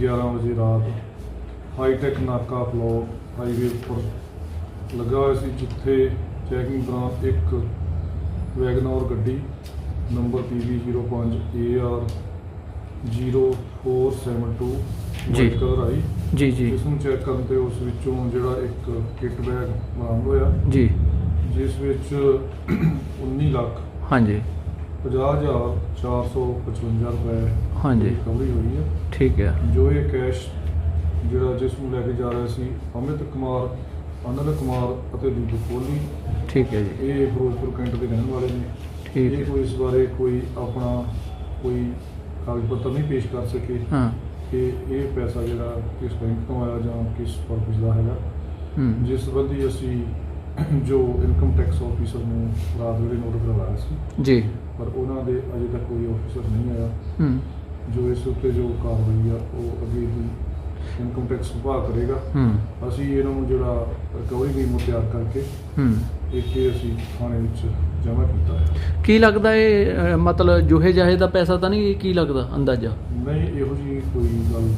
11 ਵਜੇ ਰਾਤ ਹਾਈਟੈਕ ਨਾਕਾ ਫਲੋਰ ਹਾਈਵੇ ਉੱਪਰ ਲੱਗਾ ਹੋਇਆ ਸੀ ਜਿੱਥੇ ਚੈਕਿੰਗ ਦੌਰਾਨ ਇੱਕ ਵੈਗਨੋਰ ਗੱਡੀ ਨੰਬਰ PV05 AR 0472 ਜੀ। ਕਲਰ ਆਈ। ਜੀ ਜੀ। ਜਿਸ ਨੂੰ ਚੈੱਕ ਕਰਨ ਤੇ ਉਸ ਵਿੱਚੋਂ ਜਿਹੜਾ ਇੱਕ ਕਿੱਟ ਬੈਗ ਬਰਾਮਦ ਹੋਇਆ। ਜੀ। ਜਿਸ ਵਿੱਚ 19 ਲੱਖ ਹਾਂਜੀ। 50455 ਰੁਪਏ ਹਾਂਜੀ। ਰਿਕਵਰੀ ਹੋਈ ਹੈ। ਠੀਕ ਹੈ। ਜੋ ਇਹ ਕੈਸ਼ ਜਿਹੜਾ ਜਿਸ ਨੂੰ ਲੈ ਕੇ ਜਾ ਰਿਹਾ ਸੀ ਅਮਿਤ ਕੁਮਾਰ ਅਨੰਦ ਕੁਮਾਰ ਅਤੇ ਦੀਪਕ ਕੋਹਲੀ ਠੀਕ ਹੈ ਜੀ। ਇਹ ਫਿਰੋਜ਼ਪੁਰ ਕੈਂਟ ਦੇ ਰਹਿਣ ਵਾਲੇ ਨੇ। ਠੀਕ ਇਹ ਹੈ। ਕੋਈ ਇਸ ਬਾਰੇ ਕੋਈ ਆਪਣਾ ਕੋਈ ਕਾਗਜ਼ ਪੱਤਰ ਨਹੀਂ ਪੇਸ਼ ਕਰ ਸਕੇ ਹਾਂ। ਕਿ ਇਹ ਪੈਸਾ ਜਿਹੜਾ ਕਿਸ ਬੈਂਕ ਤੋਂ ਆਇਆ ਜਾਂ ਕਿਸ ਪਰਪਸ ਦਾ ਹੈਗਾ ਹੂੰ। ਜਿਸ ਸੰਬੰਧੀ ਅਸੀਂ ਜੋ ਇਨਕਮ ਟੈਕਸ ਆਫੀਸਰ ਨੂੰ ਰਾਤ ਵੇਲੇ ਨੋਟ ਕਰਵਾਇਆ ਸੀ। ਜੀ। ਪਰ ਉਹਨਾਂ ਦੇ ਅਜੇ ਤੱਕ ਕੋਈ ਆਫੀਸਰ ਨਹੀਂ ਆਇਆ। ਹੂੰ। ਜੋ ਇਸ ਉੱਤੇ ਜੋ ਕਾਰਵਾਈ ਆ ਉਹ ਅੱਗੇ ਦੀ ਇਨਕਮ ਟੈਕਸ ਵਿਭਾਗ ਕਰੇਗਾ। ਹੂੰ। ਅਸੀਂ ਇਹਨਾਂ ਨੂੰ ਜਿਹੜਾ ਰਿਕਵਰੀ ਮੀਮੋ ਤਿਆਰ ਕਰਕੇ ਹੂੰ। ਇੱਥੇ ਅਸੀਂ ਥਾਣੇ ਵਿੱਚ ਜਮ੍ਹਾਂ ਕੀਤਾ ਹੈ ਕੀ ਲੱਗਦਾ ਇਹ ਮਤਲਬ ਜੋਹੇ ਜਾਹੇ ਦਾ ਪੈਸਾ ਤਾਂ ਨਹੀਂ ਕੀ ਲੱਗਦਾ ਅੰਦਾਜ਼ਾ? ਨਹੀਂ ਇਹੋ ਜੀ ਕੋਈ ਗੱਲ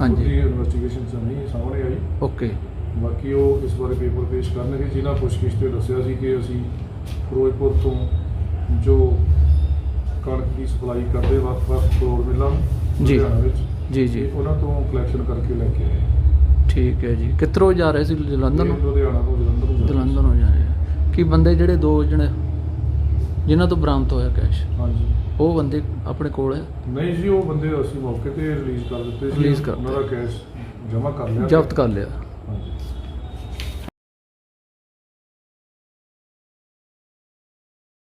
ਹਾਂਜੀ। ਇਨਵੈਸਟੀਗੇਸ਼ਨ ਚ ਨਹੀਂ ਸਾਹਮਣੇ ਆਈ। ਓਕੇ ਬਾਕੀ ਉਹ ਇਸ ਬਾਰੇ ਪੇਪਰ ਪੇਸ਼ ਕਰਨਗੇ ਜਿਨ੍ਹਾਂ ਪੁੱਛਗਿੱਛ ਤੇ ਦੱਸਿਆ ਸੀ ਕਿ ਅਸੀਂ ਫਿਰੋਜ਼ਪੁਰ ਤੋਂ ਜੋ ਕਣਕ ਦੀ ਸਪਲਾਈ ਕਰਦੇ ਵੱਖ-ਵੱਖ ਫਲੋਰ ਮਿਲਾਂ ਜੀ। ਜੀ ਜੀ। ਉਹਨਾਂ ਤੋਂ ਕਲੈਕਸ਼ਨ ਕਰਕੇ ਲੈ ਕੇ ਆਏ ਠੀਕ ਹੈ ਜੀ। ਕਿੱਧਰੋਂ ਜਾ ਰਹੇ ਸੀ? ਜਲੰਧਰ ਨੂੰ? ਇਹ ਲੁਧਿਆਣਾ ਤੋਂ ਜਲੰਧਰ ਨੂੰ ਜਾ ਰਹੇ ਸੀ। ਜਲੰਧਰ ਨੂੰ ਜਾ ਰਹੇ ਆ। ਕੀ ਬੰਦੇ ਜਿਹੜੇ ਦੋ ਜਣੇ ਜਿਨ੍ਹਾਂ ਤੋਂ ਬਰਾਮਦ ਹੋਇਆ ਕੈਸ਼? ਹਾਂਜੀ। ਉਹ ਬੰਦੇ ਆਪਣੇ ਕੋਲ ਹੈ? ਨਹੀਂ ਜੀ ਉਹ ਬੰਦੇ ਅਸੀਂ ਮੌਕੇ ਤੇ ਰਿਲੀਜ਼ ਕਰ ਦਿੱਤੇ ਸੀ। ਉਹਨਾਂ ਦਾ ਕੈਸ਼ ਜਮ੍ਹਾਂ ਕਰ ਲਿਆ। ਜ਼ਬਤ ਕਰ ਲਿਆ।